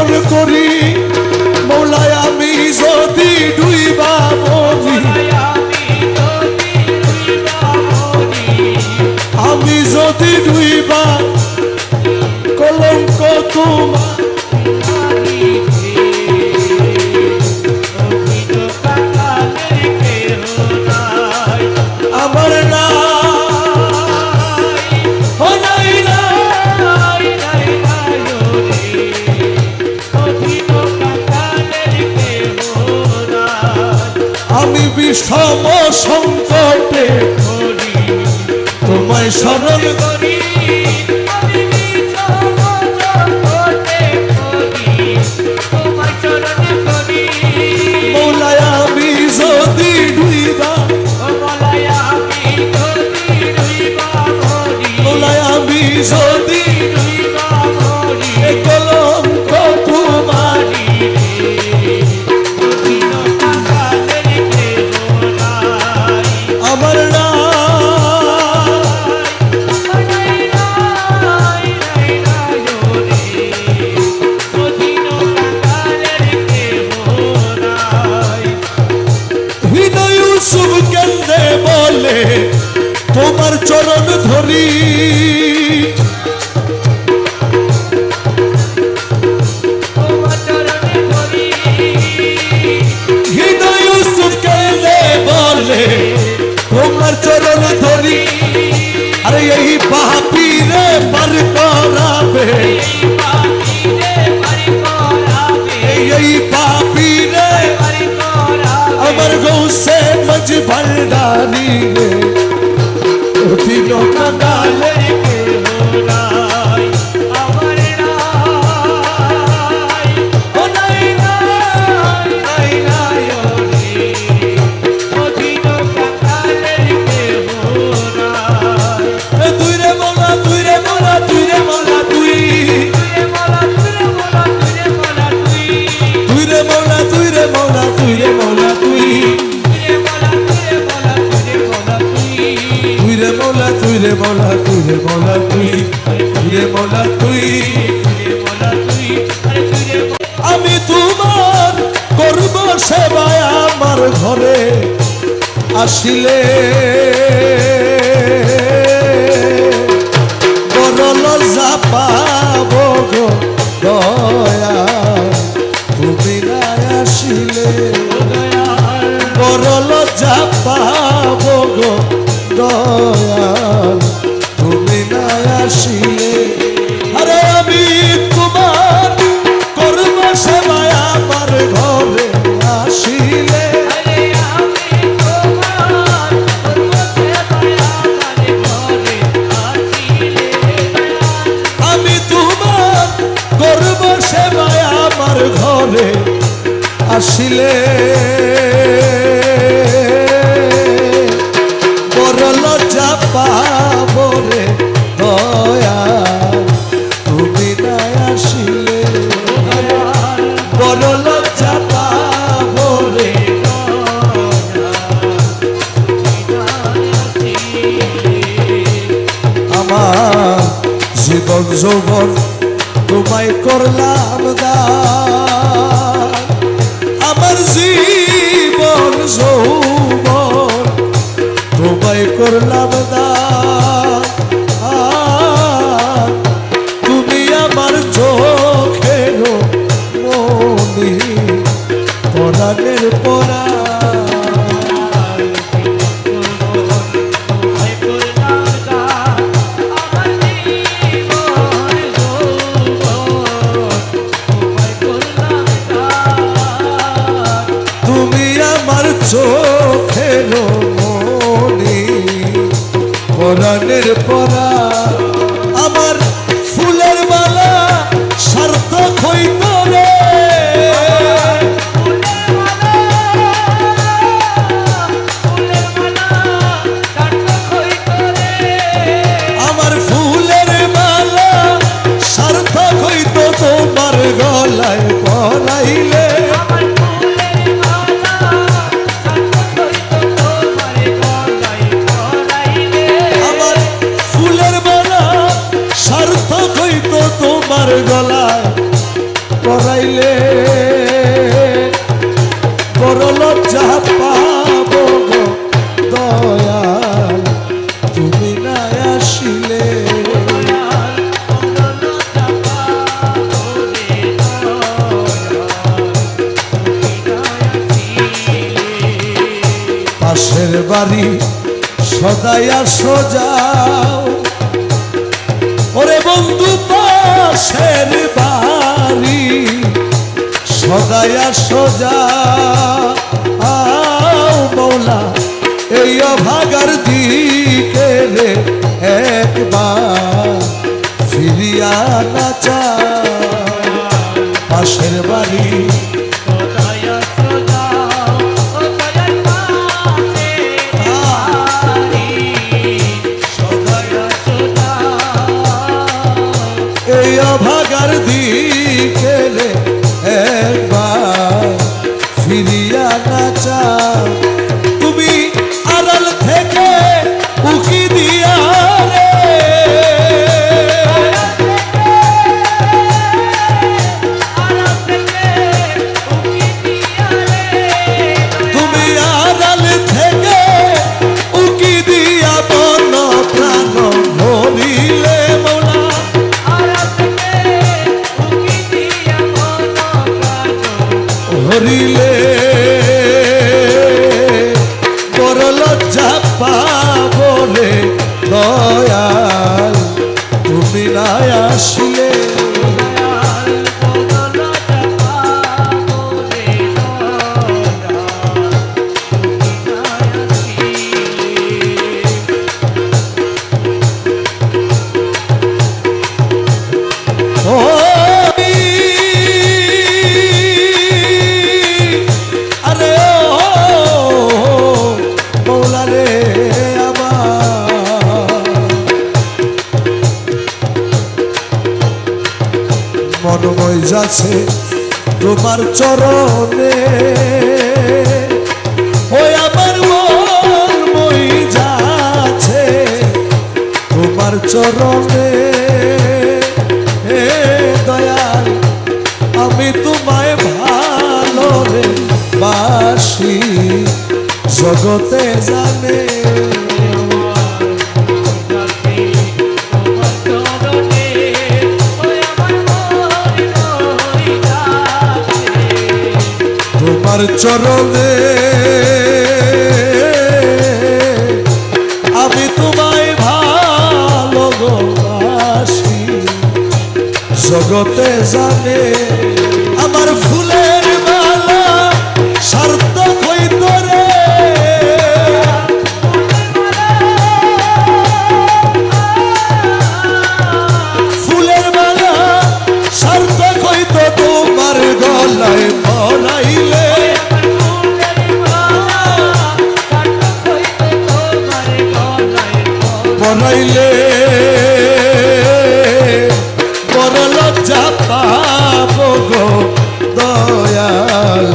মন করি। মৌলায় আমি যদি ডুইবা মরি আমি যদি ডুইবা কলঙ্ক তোমার সম সংকটে তোমায় স্মরণ আবার না વરદાની રે. ઉઠી નો કાલે ঘরে আসিলে। বরল যা দয়া। তুমি আসিলে। বরল দয়া। তুমি না আসিলে। করলাম তোমার গলায় পরাইলে বড় লজ্জা পাব দয়াল। তুমি না আসিলে। পাশের বাড়ি সদাইয়া সোজাও ওরে পাশের বাড়ি। সদায় সোজা। আও মৌলা এই অভাগার দিকে একবার। ফিরিয়া না না মনময় যাচ্ছে তোমার চরণে। ওই আমার মন যাচ্ছে তোমার চরণে। আমি জগতে জানে তোমার চরণে। আমি তোমায় ভালো গো বাসি জগতে জানে আমার ফুলের মালা সার্থক হইত রে ফুলের মালা সার্থক হইত তোমার গলায় পরাইলে। পরাইলে বড় লজ্জা পাব দয়াল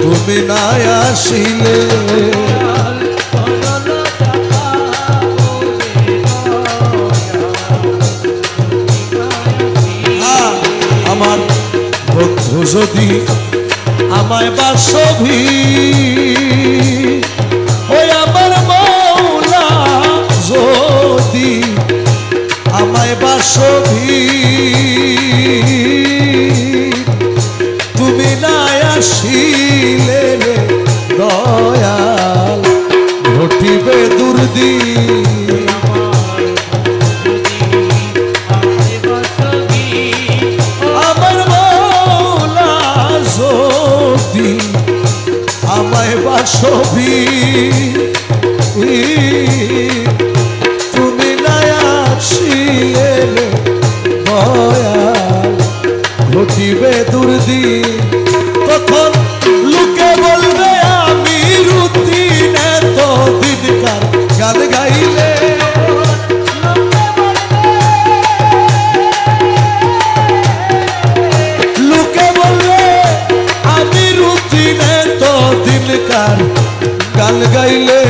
তুমি আসিলে। আমার বন্ধু যদি আমায় বাসভি বাসভি তুমি না আসিলে দয়াল ঘটিবে দুর্দিন ঘটিবে দুর্দিন তখন লোকে বলবে, আমি রুতিন এত দিনকার গান গাইলে। লোকে বলবে, আমি রুতিনে তো দিনকার গান গাইলে।